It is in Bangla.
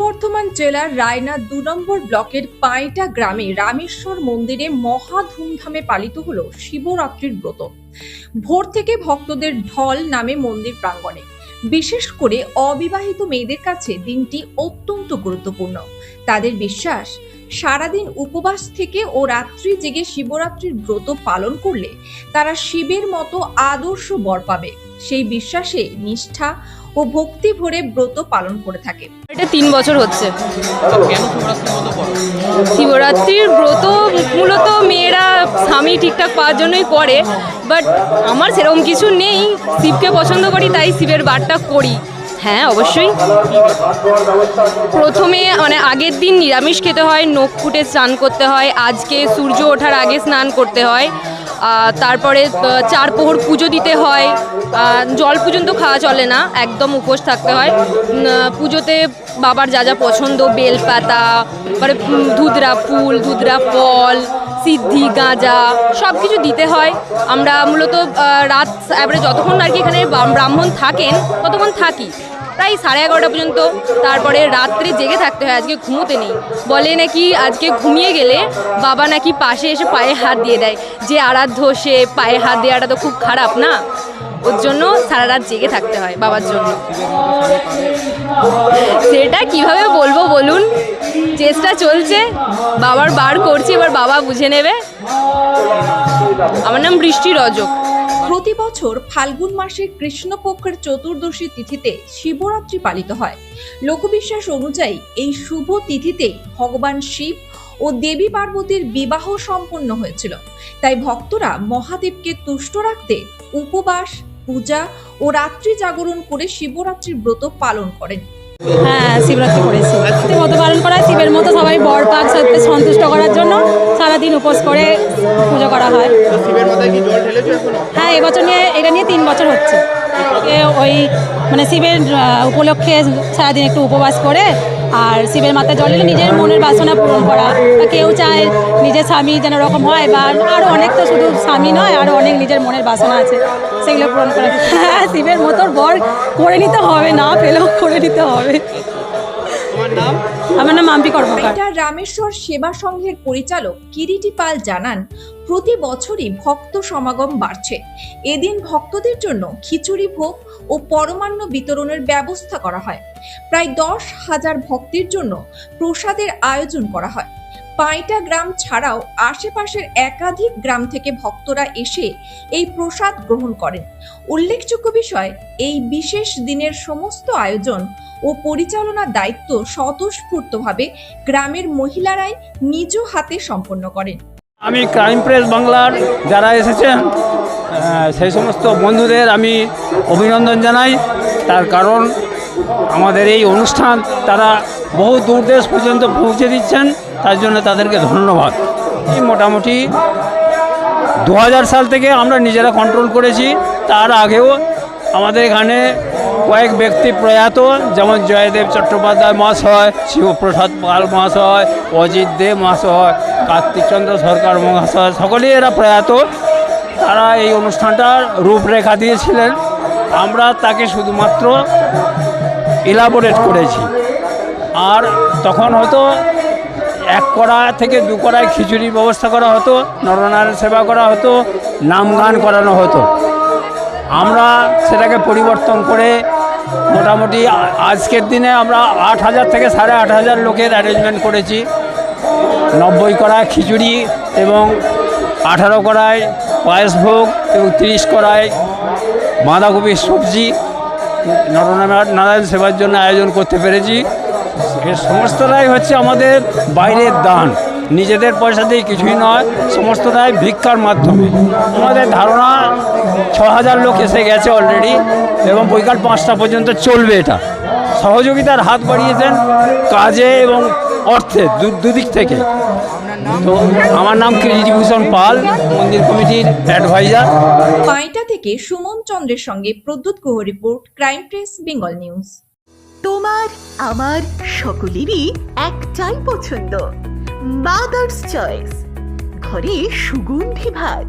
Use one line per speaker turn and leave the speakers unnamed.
বর্ধমান জেলার রায়না দু নম্বর ব্লকের পাইটা গ্রামে রামেশ্বর মন্দিরে মহা ধুমধামে পালিত হল শিবরাত্রির ব্রত। ভোর থেকে ভক্তদের ঢল নামে মন্দির প্রাঙ্গণে। বিশেষ করে অবিবাহিত মেয়েদের কাছে দিনটি অত্যন্ত গুরুত্বপূর্ণ। তাদের বিশ্বাস, সারাদিন উপবাস থেকে ও রাত্রি জেগে শিবরাত্রির ব্রত পালন করলে তারা শিবের মতো আদর্শ বর পাবে। সেই বিশ্বাসে নিষ্ঠা ও ভক্তি ভরে ব্রত পালন করে থাকে।
এটা তিন বছর হচ্ছে। শিবরাত্রির ব্রত মূলত মেয়েরা, স্বামী ঠিকঠাক পাওয়ার জন্যই করে বাট আমার সেরকম কিছু নেই। শিবকে পছন্দ করি, তাই শিবের বারটা করি। হ্যাঁ অবশ্যই। প্রথমে মানে আগের দিন নিরামিষ খেতে হয় নখ ফুটে স্নান করতে হয় আজকে সূর্য ওঠার আগে স্নান করতে হয় তারপরে চার প্রহর পুজো দিতে হয় জল পর্যন্ত খাওয়া চলে না একদম উপোস থাকতে হয় পুজোতে বাবার যা যা পছন্দ বেলপাতা উম, ধুতরা ফুল ধুতরা ফল সিদ্ধি গাঁজা সব কিছু দিতে হয় আমরা মূলত রাত এবারে যতক্ষণ আর কি এখানে ব্রাহ্মণ থাকেন ততক্ষণ থাকি। প্রায় সাড়ে এগারোটা পর্যন্ত। তারপরে রাত্রে জেগে থাকতে হয়, আজকে ঘুমোতে নেই। বলে নাকি আজকে ঘুমিয়ে গেলে বাবা নাকি পাশে এসে পায়ে হাত দিয়ে দেয়। যে আরাধ্য, সে পায়ে হাত দেওয়াটা তো খুব খারাপ না? ওর জন্য সারা রাত জেগে থাকতে হয় বাবার জন্য। সেটা কীভাবে বলব বলুন? চেষ্টা চলছে, বাবার বার করছি, এবার বাবা বুঝে নেবে। আমার নাম বৃষ্টি রজক।
প্রতি বছর ফাল্গুন মাসে কৃষ্ণপক্ষের চতুর্দশী তিথিতে শিবরাত্রি পালিত হয়। লোকবিশ্বাস অনুযায়ী এই শুভ তিথিতে ভগবান শিব ও দেবী পার্বতীর বিবাহ সম্পন্ন হয়েছিল। তাই ভক্তরা মহাদেবকে তুষ্ট রাখতে উপবাস পূজা ও রাত্রি জাগরণ করে শিবরাত্রির ব্রত পালন করেন।
হ্যাঁ শিবরাত্রি করেছি। মতো পালন করা শিবের মতো সবাই বর পাক সত্যি সন্তুষ্ট করার জন্য সারাদিন উপোস করে পুজো করা হয়। হ্যাঁ এবছর নিয়ে এটা নিয়ে তিন বছর হচ্ছে। ওই মানে শিবের উপলক্ষে সারাদিন একটু উপবাস করে আর শিবের মাথায় জল নিজের মনের বাসনা পূরণ করা। বা কেউ চায় নিজের স্বামী যেন ওরকম হয় বা আরও অনেক তো শুধু স্বামী নয় আরও অনেক নিজের মনের বাসনা আছে। সেগুলো পূরণ করা। হ্যাঁ শিবের মতো বর করে নিতে হবে না পেলেও করে নিতে হবে।
তোমার নাম?
আমার নাম মাম্পি কর্মকার
এটা রামেশ্বর সেবা সংঘের পরিচালক কিরিটি পাল জানান, প্রতি বছরই ভক্ত সমাগম বাড়ছে। এদিন ভক্তদের জন্য খিচুড়ি ভোগ ও পরমান্ন বিতরণের ব্যবস্থা করা হয়। প্রায় দশ হাজার ভক্তের জন্য প্রসাদের আয়োজন করা হয়। পাঁইটা গ্রাম ছাড়াও আশেপাশের একাধিক গ্রাম থেকে ভক্তরা এসে এই প্রসাদ গ্রহণ করেন। উল্লেখযোগ্য বিষয়, এই বিশেষ দিনের সমস্ত আয়োজন ও পরিচালনার দায়িত্ব স্বতঃস্ফূর্তভাবে গ্রামের মহিলারাই নিজ হাতে সম্পন্ন করেন।
আমি ক্রাইম প্রেস বাংলার যারা এসেছেন সেই সমস্ত বন্ধুদের আমি অভিনন্দন জানাই। তার কারণ আমাদের এই অনুষ্ঠান তারা বহু দূর দেশ পর্যন্ত পৌঁছে দিচ্ছেন, তার জন্য তাদেরকে ধন্যবাদ। এই মোটামুটি দু হাজার সাল থেকে আমরা নিজেরা কন্ট্রোল করেছি। তার আগেও আমাদের এখানে কয়েক ব্যক্তি প্রয়াত, যেমন জয়দেব চট্টোপাধ্যায় মহাশয়, শিবপ্রসাদ পাল মহাশয়, অজিত দেব মহাশয় কার্তিকচন্দ্র সরকার মহাশয়, সকলেই এরা প্রয়াত। তারা এই অনুষ্ঠানটার রূপরেখা দিয়েছিলেন। আমরা তাকে শুধুমাত্র ইলাবোরেট করেছি। আর তখন হয়তো এক কড়া থেকে দু কড়ায় খিচুড়ির ব্যবস্থা করা হতো, নরনারায়ণ সেবা করা হতো, নাম গান করানো হতো। আমরা সেটাকে পরিবর্তন করে মোটামুটি আজকের দিনে আমরা আট হাজার থেকে সাড়ে আট হাজার লোকের অ্যারেঞ্জমেন্ট করেছি। নব্বই কড়ায় খিচুড়ি এবং আঠারো কড়ায় পায়েস ভোগ এবং তিরিশ কড়ায় বাঁধাকপির সবজি। নরনারায়ণ নারায়ণ সেবার জন্য আয়োজন করতে পেরেছি। এর সমস্তটাই হচ্ছে আমাদের বাইরের দান। নিজেদের পয়সা দিয়ে কিছুই নয়, সমস্তটাই ভিক্ষার মাধ্যমে। আমাদের ধারণা ছ হাজার লোক এসে গেছে অলরেডি এবং বৈকাল পাঁচটা পর্যন্ত চলবে এটা। সহযোগিতার হাত বাড়িয়েছেন কাজে এবং অর্থে দুদিক থেকে। তো আমার নাম কৃষ্ণভূষণ পাল মন্দির কমিটির অ্যাডভাইজার
পাঁইটা থেকে সুমন চন্দ্রের সঙ্গে Pradyut Guha report crime press Bengal news
তোমার আমার সকলেরই একটাই পছন্দ মাদার্স চয়েস ঘরে সুগন্ধি ভাত।